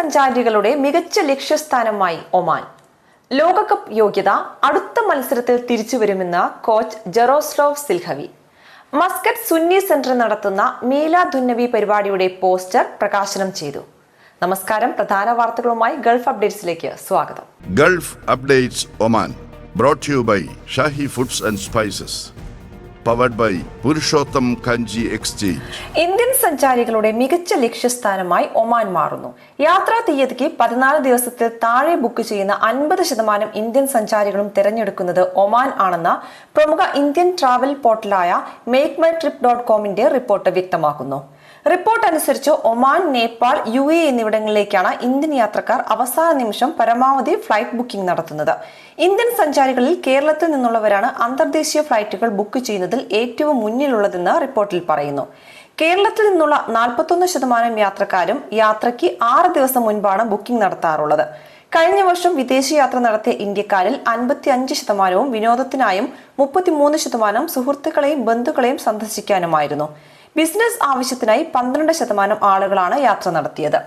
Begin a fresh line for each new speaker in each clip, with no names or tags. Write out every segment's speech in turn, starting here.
വിനോദസഞ്ചാരികളുടെ മികച്ച ലക്ഷ്യസ്ഥാനമായി ഒമാൻ ലോകകപ്പ് യോഗ്യത അടുത്ത മത്സരത്തിൽ തിരിച്ചുവരുമെന്ന് coach Jaroslav Silhavy Muscat Sunni centre നടത്തുന്ന മീലാദുന്നബി പരിപാടിയുടെ പോസ്റ്റർ പ്രകാശനം ചെയ്തു നമസ്കാരം പ്രധാന വാർത്തകളുമായി ഗൾഫ് അപ്ഡേറ്റ്സിലേക്ക് സ്വാഗതം
Gulf updates Oman brought you by Shahi foods and spices powered by Purushottam Kanji exchange
Indian സഞ്ചാരികളുടെ മികച്ച ലക്ഷ്യസ്ഥാനമായി ഒമാൻ മാറുന്നു യാത്രാ തീയതിക്ക് പതിനാല് ദിവസത്തിൽ താഴെ ബുക്ക് ചെയ്യുന്ന അൻപത് ശതമാനം ഇന്ത്യൻ സഞ്ചാരികളും തിരഞ്ഞെടുക്കുന്നത് ഒമാൻ ആണെന്ന പ്രമുഖ ഇന്ത്യൻ ട്രാവൽ പോർട്ടലായ മേക്ക് മൈ ട്രിപ്പ് ഡോട്ട് കോമിന്റെ റിപ്പോർട്ട് വ്യക്തമാക്കുന്നു റിപ്പോർട്ട് അനുസരിച്ച് ഒമാൻ നേപ്പാൾ യു എ എന്നിവിടങ്ങളിലേക്കാണ് ഇന്ത്യൻ യാത്രക്കാർ അവസാന നിമിഷം പരമാവധി ഫ്ലൈറ്റ് ബുക്കിംഗ് നടത്തുന്നത് ഇന്ത്യൻ സഞ്ചാരികളിൽ കേരളത്തിൽ നിന്നുള്ളവരാണ് അന്തർദേശീയ ഫ്ലൈറ്റുകൾ ബുക്ക് ചെയ്യുന്നതിൽ ഏറ്റവും മുന്നിലുള്ളതെന്ന് റിപ്പോർട്ടിൽ പറയുന്നു കേരളത്തിൽ നിന്നുള്ള നാൽപ്പത്തൊന്ന് ശതമാനം യാത്രക്കാരും യാത്രയ്ക്ക് ആറ് ദിവസം മുൻപാണ് ബുക്കിംഗ് നടത്താറുള്ളത് കഴിഞ്ഞ വർഷം വിദേശയാത്ര നടത്തിയ ഇന്ത്യക്കാരിൽ അൻപത്തി അഞ്ച് ശതമാനവും വിനോദത്തിനായും മുപ്പത്തിമൂന്ന് ശതമാനം സുഹൃത്തുക്കളെയും ബന്ധുക്കളെയും സന്ദർശിക്കാനുമായിരുന്നു ബിസിനസ് ആവശ്യത്തിനായി പന്ത്രണ്ട് ശതമാനം ആളുകളാണ് യാത്ര നടത്തിയത്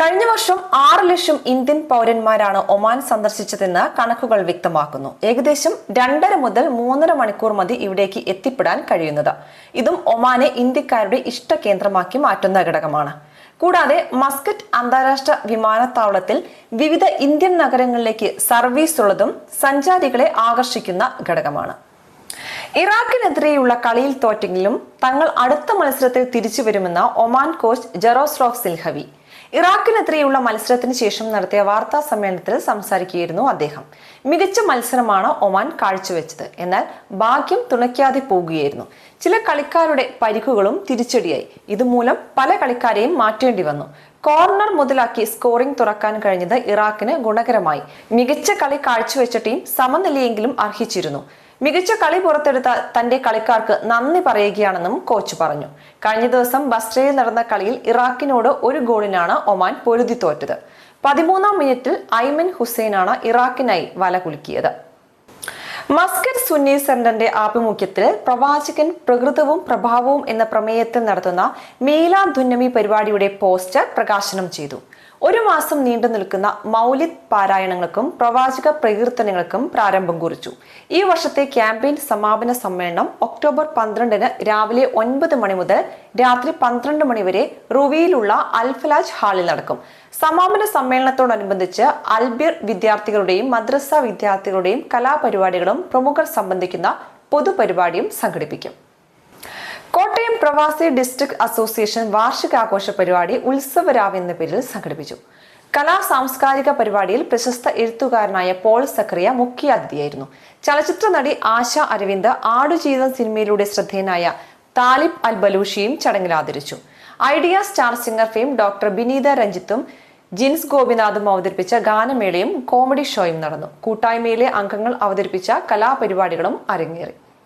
കഴിഞ്ഞ വർഷം ആറ് ലക്ഷം ഇന്ത്യൻ പൗരന്മാരാണ് ഒമാൻ സന്ദർശിച്ചതെന്ന് കണക്കുകൾ വ്യക്തമാക്കുന്നു ഏകദേശം രണ്ടര മുതൽ മൂന്നര മണിക്കൂർ മതി ഇവിടേക്ക് എത്തിപ്പെടാൻ കഴിയുന്നത് ഇതും ഒമാനെ ഇന്ത്യക്കാരുടെ ഇഷ്ട കേന്ദ്രമാക്കി മാറ്റുന്ന ഘടകമാണ് കൂടാതെ മസ്കറ്റ് അന്താരാഷ്ട്ര വിമാനത്താവളത്തിൽ വിവിധ ഇന്ത്യൻ നഗരങ്ങളിലേക്ക് സർവീസ് ഉള്ളതും സഞ്ചാരികളെ ആകർഷിക്കുന്ന ഘടകമാണ് ഇറാഖിനെതിരെയുള്ള കളിയിൽ തോറ്റെങ്കിലും തങ്ങൾ അടുത്ത മത്സരത്തിൽ തിരിച്ചു വരുമെന്ന ഒമാൻ കോച്ച് ജെറോസ്ലോഫ് സിൽഹവി ഇറാഖിനെതിരെയുള്ള മത്സരത്തിന് ശേഷം നടത്തിയ വാർത്താ സമ്മേളനത്തിൽ സംസാരിക്കുകയായിരുന്നു അദ്ദേഹം മികച്ച മത്സരമാണ് ഒമാൻ കാഴ്ചവെച്ചത് എന്നാൽ ഭാഗ്യം തുണയ്ക്കാതെ പോകുകയായിരുന്നു ചില കളിക്കാരുടെ പരിക്കുകളും തിരിച്ചടിയായി ഇതുമൂലം പല കളിക്കാരെയും മാറ്റേണ്ടി വന്നു കോർണർ മുതലാക്കി സ്കോറിംഗ് തുറക്കാൻ കഴിഞ്ഞത് ഇറാഖിന് ഗുണകരമായി മികച്ച കളി കാഴ്ചവെച്ച ടീം സമനിലയെങ്കിലും അർഹിച്ചിരുന്നു മികച്ച കളി പുറത്തെടുത്ത തന്റെ കളിക്കാർക്ക് നന്ദി പറയുകയാണെന്നും കോച്ച് പറഞ്ഞു കഴിഞ്ഞ ദിവസം ബസ്രയിൽ നടന്ന കളിയിൽ ഇറാഖിനോട് ഒരു ഗോളിനാണ് ഒമാൻ പൊരുതി തോറ്റത് പതിമൂന്നാം മിനിറ്റിൽ ഐമൻ ഹുസൈനാണ് ഇറാഖിനായി വല കുലുക്കിയത് മസ്കറ്റ് സുന്നി സെന്ററിന്റെ ആഭിമുഖ്യത്തിൽ പ്രവാചകൻ പ്രകൃതവും പ്രഭാവവും എന്ന പ്രമേയത്തിൽ നടത്തുന്ന മേലാ ദുന്നമി പരിപാടിയുടെ പോസ്റ്റർ പ്രകാശനം ചെയ്തു ഒരു മാസം നീണ്ടു നിൽക്കുന്ന മൗലിദ് പാരായണങ്ങൾക്കും പ്രവാചക പ്രകീർത്തനങ്ങൾക്കും പ്രാരംഭം കുറിച്ചു ഈ വർഷത്തെ ക്യാമ്പയിൻ സമാപന സമ്മേളനം ഒക്ടോബർ പന്ത്രണ്ടിന് രാവിലെ ഒൻപത് മണി മുതൽ രാത്രി പന്ത്രണ്ട് മണി വരെ റുവിയിലുള്ള അൽഫലാജ് ഹാളിൽ നടക്കും സമാപന സമ്മേളനത്തോടനുബന്ധിച്ച് അൽബിർ വിദ്യാർത്ഥികളുടെയും മദ്രസ വിദ്യാർത്ഥികളുടെയും കലാപരിപാടികളും പ്രമുഖർ സംബന്ധിക്കുന്ന പൊതുപരിപാടിയും സംഘടിപ്പിക്കും കോട്ടയം പ്രവാസി ഡിസ്ട്രിക്ട് അസോസിയേഷൻ വാർഷികാഘോഷ പരിപാടി ഉത്സവരാവ് എന്ന പേരിൽ സംഘടിപ്പിച്ചു കലാ സാംസ്കാരിക പരിപാടിയിൽ പ്രശസ്ത എഴുത്തുകാരനായ പോൾ സക്രിയ മുഖ്യാതിഥിയായിരുന്നു ചലച്ചിത്ര നടി ആശ അരവിന്ദ് ആടുജീവിതം സിനിമയിലൂടെ ശ്രദ്ധേയനായ താലിബ് അൽ ബലൂഷിയും ചടങ്ങിൽ ആദരിച്ചു Idea star singer fame doctor Bineetha രഞ്ജിത്തും ജിൻസ് ഗോപിനാഥും അവതരിപ്പിച്ച ഗാനമേളയും കോമഡി ഷോയും നടന്നു കൂട്ടായ്മയിലെ അംഗങ്ങൾ അവതരിപ്പിച്ച കലാപരിപാടികളും അരങ്ങേറി